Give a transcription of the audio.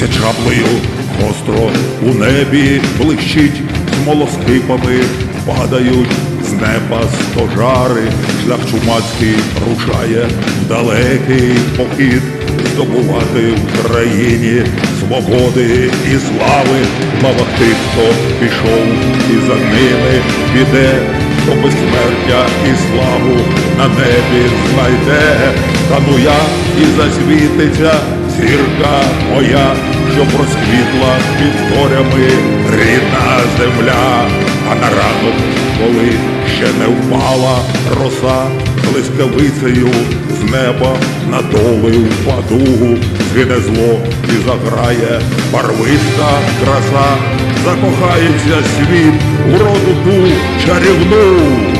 Січаблею гостро у небі блищить смолоскипами, падають з неба стожари, шлях чумацький рушає в далекий похід, здобувати в країні свободи і слави, слава тих, хто пішов і за ними піде, хто безсмертя і славу на небі знайде, та ну я і засвітиться зірка моя, що просвітла під зорями рідна земля, а на ранок, коли ще не впала роса, блискавицею з неба на доли впаду, згине зло і заграє барвиста краса, закохається світ у роду ту чарівну.